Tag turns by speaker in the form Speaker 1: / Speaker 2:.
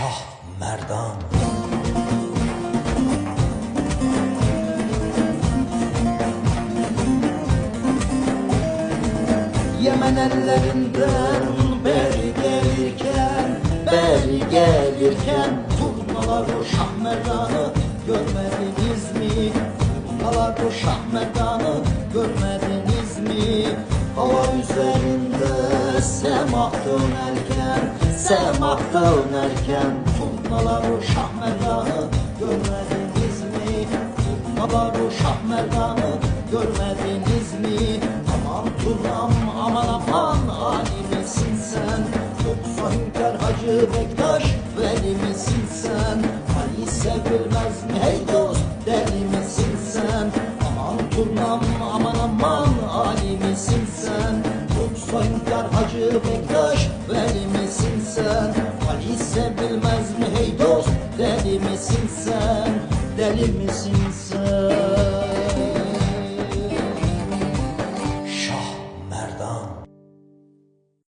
Speaker 1: Şah Merdan
Speaker 2: Yemen ellerinden beri gelirken Beri gelirken Turnalar o Şah Merdan'ı görmediniz mi? Turnalar o Şah Merdan'ı görmediniz mi? Hava semah dönerken Semah dönerken Turnalar o Şah Merdan'ı görmediniz mi? Turnalar o Şah Merdan'ı görmediniz mi? Aman turnam aman aman Ali misin sen Yoksa Hünkar Hacı Bektaş Veli misin sen Ali sevilmez mi hey dost Deli misin sen Aman turnam aman aman Ali Hünkar Hacı Bektaş Veli misin sen. Ali sevilmez mi hey dost Deli misin sen? Deli misin sen